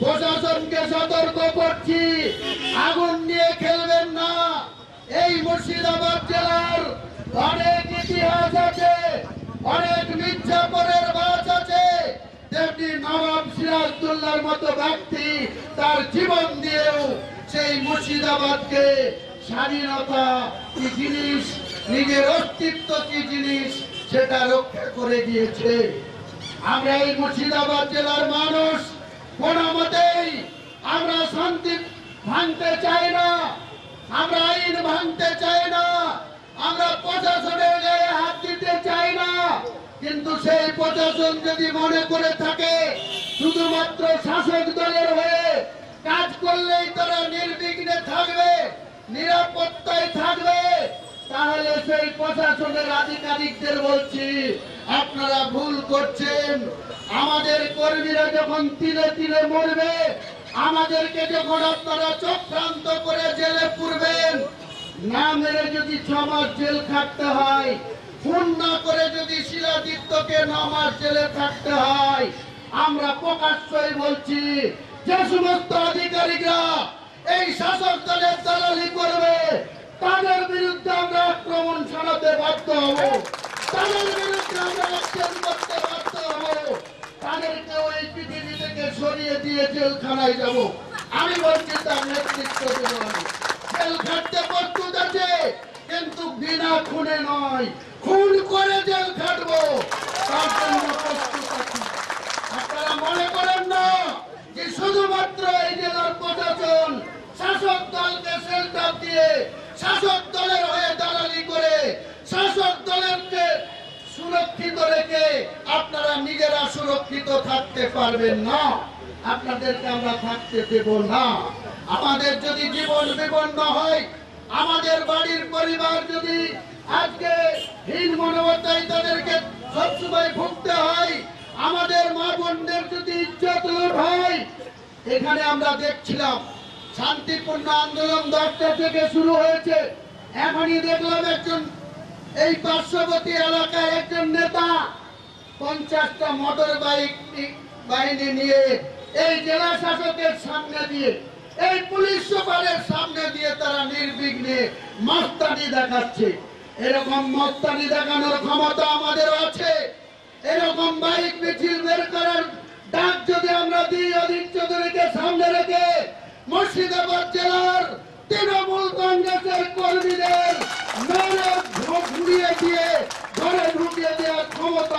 প্রশাসনকে সতর্ক করছি। আগুন নিয়ে খেলবেন না। এই মুর্শিদাবাদ জেলার অনেক ইতিহাস আছে, অনেক মির্জাপুরের বাস আছে। তেমনি নবাব সিরাজদুল্লাহর মতো ব্যক্তি তার জীবন দিয়েও সেই মুর্শিদাবাদকে স্বাধীনতা কি জিনিস, নিজের অস্তিত্ব কি জিনিস, সেটা রক্ষা করে দিয়েছে। আমরা এই মুর্শিদাবাদ জেলার মানুষ কোন মতেই আমরা শান্তি ভাঙতে চাই না, আমরা আইন ভাঙতে চাই না, আমরা প্রশাসনের গায়ে হাত দিতে চাই না। কিন্তু সেই প্রশাসন যদি মনে করে থাকে, শুধুমাত্র শাসক দলের হয়ে কাজ করলেই তারা নির্বিঘ্নে থাকবে, নিরাপত্তায় থাকবে, তাহলে সেই প্রশাসনের আধিকারিকদের বলছি, আপনারা ভুল করছেন। আমাদের কর্মীরা যখন তিলে তিলে মরবে, আমাদেরকে যখন আপনারা চক্রান্ত করে জেলে পুরবেন, না মেরে যদি ছ মাস জেল খাটতে হয়, খুন না করে যদি শিলাদিত্যকে ন মাস জেলে থাকতে হয়, আমরা প্রকাশ্যই বলছি, যে সমস্ত আধিকারিকরা এই শাসক দলের দালালি করবে, তাদের বিরুদ্ধে আমরা আক্রমণ চালাতে বাধ্য হব। তাদের বিরুদ্ধে আমরা অ্যাকশন করতে বাধ্য হব তাদেরকে ওই পৃথিবী থেকে সরিয়ে দিয়ে জেলখানায় যাব। আমি বলছি তার নেতৃত্ব দেব জেল খাটতে প্রস্তুত আছে, কিন্তু বিনা খুনে নয়। খুন করে জেল খাটবো। তার জন্য প্রস্তুত আছি। আপনারা মনে করেন না যে শুধুমাত্র এই জেলার প্রশাসন শাসক দলকে সেল্টার দিয়ে শাসক দলের হয়ে দালালি করে শাসক দলেরকে সুরক্ষিত রেখে আপনারা নিজেরা সুরক্ষিত থাকতে পারবেন না। আপনাদেরকে আমরা থাকতে দেব না। আমাদের যদি জীবন বিপন্ন হয়, আমাদের বাড়ির পরিবার যদি আজকে হীন মনোবতায় তাদেরকে সবসময় ভুগতে হয়, আমাদের মা বোনদের যদি ইজ্জত লুট হয়, এখানে আমরা দেখছিলাম শান্তিপূর্ণ আন্দোলন দশটা থেকে শুরু হয়েছে। এখনই দেখলাম একজন এই পার্শ্ববর্তী এলাকায় একজন নেতা পঞ্চাশটা মোটর বাইক বাহিনী নিয়ে এই জেলা শাসকের সামনে দিয়ে, এই পুলিশ সুপারের সামনে দিয়ে তারা নির্বিঘ্নে মস্তানি দেখাচ্ছে। এরকম মস্তানি দেখানোর ক্ষমতা আমাদের আছে। এরকম বাইক মিছিল বের করার ডাক যদি আমরা দিই অধীর চৌধুরীকে সামনে রেখে, মুর্শিদাবাদ জেলার তৃণমূল কংগ্রেসের কর্মীদের ঘুরিয়ে দিয়ে, ঘরে ঢুকিয়ে দেওয়ার ক্ষমতা